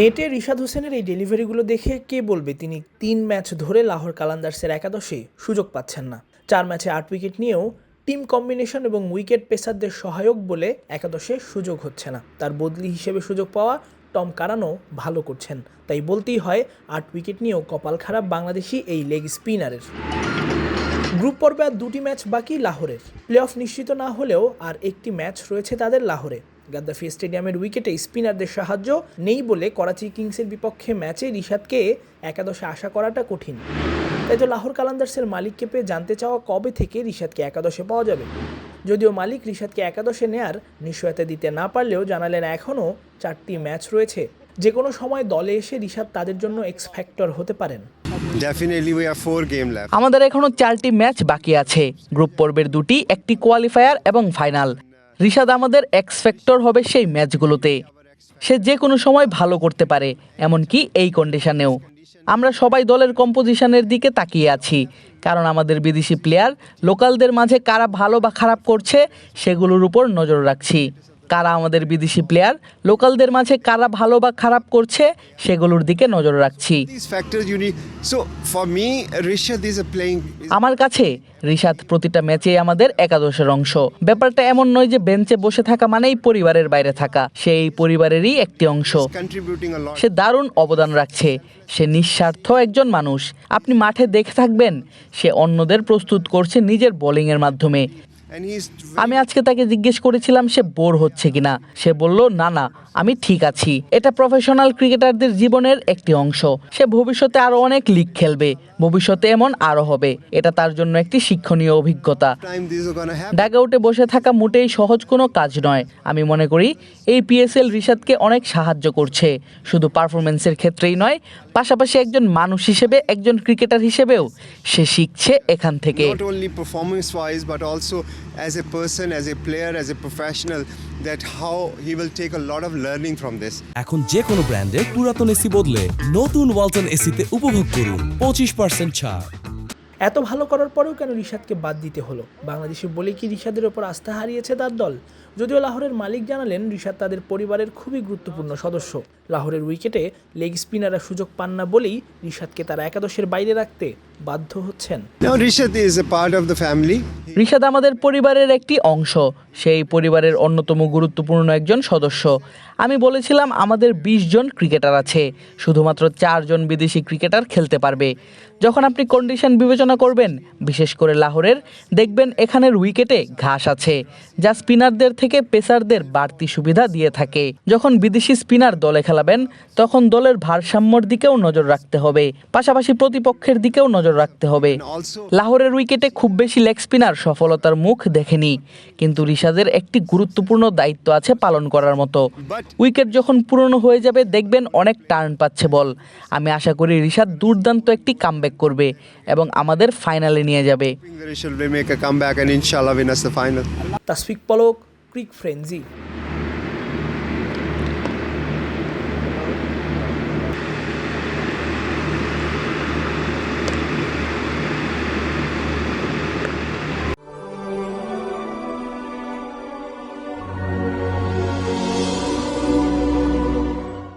নেটে রিশাদ হোসেনের এই ডেলিভারিগুলো দেখে কে বলবে তিনি তিন ম্যাচ ধরে লাহোর কালান্দার্সের একাদশে সুযোগ পাচ্ছেন না। চার ম্যাচে আট উইকেট নিয়েও টিম কম্বিনেশন এবং উইকেট পেসারদের সহায়ক বলে একাদশে সুযোগ হচ্ছে না। তার বদলি হিসেবে সুযোগ পাওয়া টম কারানো ভালো করছেন। তাই বলতেই হয়, আট উইকেট নিয়েও কপাল খারাপ বাংলাদেশি এই লেগ স্পিনারের। গ্রুপ পর্বে আর দুটি ম্যাচ বাকি লাহোরের। প্লে অফ নিশ্চিত না হলেও আর একটি ম্যাচ রয়েছে তাদের লাহোরে। গাদ্দাফি স্টেডিয়ামের উইকেটে স্পিনারদের সাহায্য নেই বলে করাচি কিংসের বিপক্ষে ম্যাচে রিশাদকে একাদশে আশা করাটা কঠিন। তাই তো লাহোর কালান্দার্সের মালিককে পেয়ে জানতে চাওয়া কবে থেকে রিশাদকে একাদশে পাওয়া যাবে? যদিও মালিক রিশাদকে একাদশে নেয়ার নিশ্চয়তা দিতে না পারলেও জানালেন এখনও চারটি ম্যাচ রয়েছে। যে কোনো সময় দলে এসে রিশাদ তাদের জন্য এক্স ফ্যাক্টর হতে পারেন। Definitely, we have four game left. আমাদের এখনও চারটি ম্যাচ বাকি আছে। গ্রুপ পর্বের দুটি একটি কোয়ালিফায়ার এবং ফাইনাল রিশাদ আমাদের এক্স ফ্যাক্টর হবে সেই ম্যাচগুলোতে। সে যে কোনো সময় ভালো করতে পারে, এমনকি এই কন্ডিশনেও আমরা সবাই দলের কম্পোজিশনের দিকে তাকিয়ে আছি, কারণ আমাদের বিদেশি প্লেয়ার লোকালদের মাঝে কারা ভালো বা খারাপ করছে, সেগুলোর উপর নজর রাখছি। কারা আমাদের বিদেশি প্লেয়ার লোকালদের মাঝে কারা ভালো বা খারাপ করছে সেগুলোর দিকে নজর রাখছি। আমার কাছে ঋষাদ প্রতিটা ম্যাচে আমাদের একাদশের অংশ। ব্যাপারটা এমন নয় যে বেঞ্চে বসে থাকা মানেই পরিবারের বাইরে থাকা। সেই পরিবারেরই একটি অংশ. সে দারুণ অবদান রাখছে। সে নিঃস্বার্থ একজন মানুষ। আপনি মাঠে দেখে থাকবেন। সে অন্যদের প্রস্তুত করছে নিজের বোলিংয়ের মাধ্যমে। আমি আজকে তাকে জিজ্ঞেস করেছিলাম সে বোর হচ্ছে কিনা? সে বলল না না আমি ঠিক আছি। এটা প্রফেশনাল ক্রিকেটারদের জীবনের একটি অংশ। সে ভবিষ্যতে আরও অনেক লিগ খেলবে। ভবিষ্যতে এমন আরও হবে। এটা তার জন্য একটি শিক্ষণীয় অভিজ্ঞতা. ডাগআউটে বসে থাকা মোটেই সহজ কোনো কাজ নয়। আমি মনে করি এই পিএসএল রিশাদকে অনেক সাহায্য করছে। শুধু পারফরমেন্সের ক্ষেত্রেই নয় পাশাপাশি একজন মানুষ হিসেবে একজন ক্রিকেটার হিসেবেও সে শিখছে এখান থেকে। As a person, as a player, as a professional, that how he will take a lot of learning from this. এখন যে কোনো ব্র্যান্ডের পুরাতন এসি বদলে নতুন ওয়ালটন এসিতে উপভোগ করুন পঁচিশ পার্সেন্ট ছাড় এত ভালো করার পরেও কেন রিশাদকে বাদ দিতে হলো বাংলাদেশে বলে কি রিশাদের ওপর আস্থা হারিয়েছে তার দল যদিও লাহোরের মালিক জানালেন রিশাদ তাদের পরিবারের খুবই গুরুত্বপূর্ণ সদস্য। লাহোরের উইকেটে লেগ স্পিনাররা সুযোগ পান না বলেই রিশাদকে তারা একাদশের বাইরে রাখতে বাধ্য হচ্ছেন. রিশাদ আমাদের পরিবারের একটি অংশ সেই পরিবারের অন্যতম গুরুত্বপূর্ণ একজন সদস্য। আমি বলেছিলাম আমাদের ২০ জন ক্রিকেটার আছে শুধুমাত্র চারজন বিদেশি ক্রিকেটার খেলতে পারবে। যখন আপনি কন্ডিশন বিবেচনা করবেন বিশেষ করে লাহোরের দেখবেন এখানের উইকেটে ঘাস আছে যা স্পিনারদের থেকে পেসারদের বাড়তি সুবিধা দিয়ে থাকে। যখন বিদেশি স্পিনার দলে খেলাবেন তখন দলের ভারসাম্যর দিকেও নজর রাখতে হবে। পাশাপাশি প্রতিপক্ষের দিকেও নজর রাখতে হবে। লাহোরের উইকেটে খুব বেশি লেগ স্পিনার সফলতার মুখ দেখেনি কিন্তু রিশাদের একটি গুরুত্বপূর্ণ দায়িত্ব আছে পালন করার মতো। উইকেট যখন পুরনো হয়ে যাবে দেখবেন অনেক টার্ন পাচ্ছে বল। আমি আশা করি রিশাদ দুর্দান্ত একটি কামব্যাক করবে এবং আমাদের ফাইনালে নিয়ে যাবে. তাসফিক পলক Creek frenzy.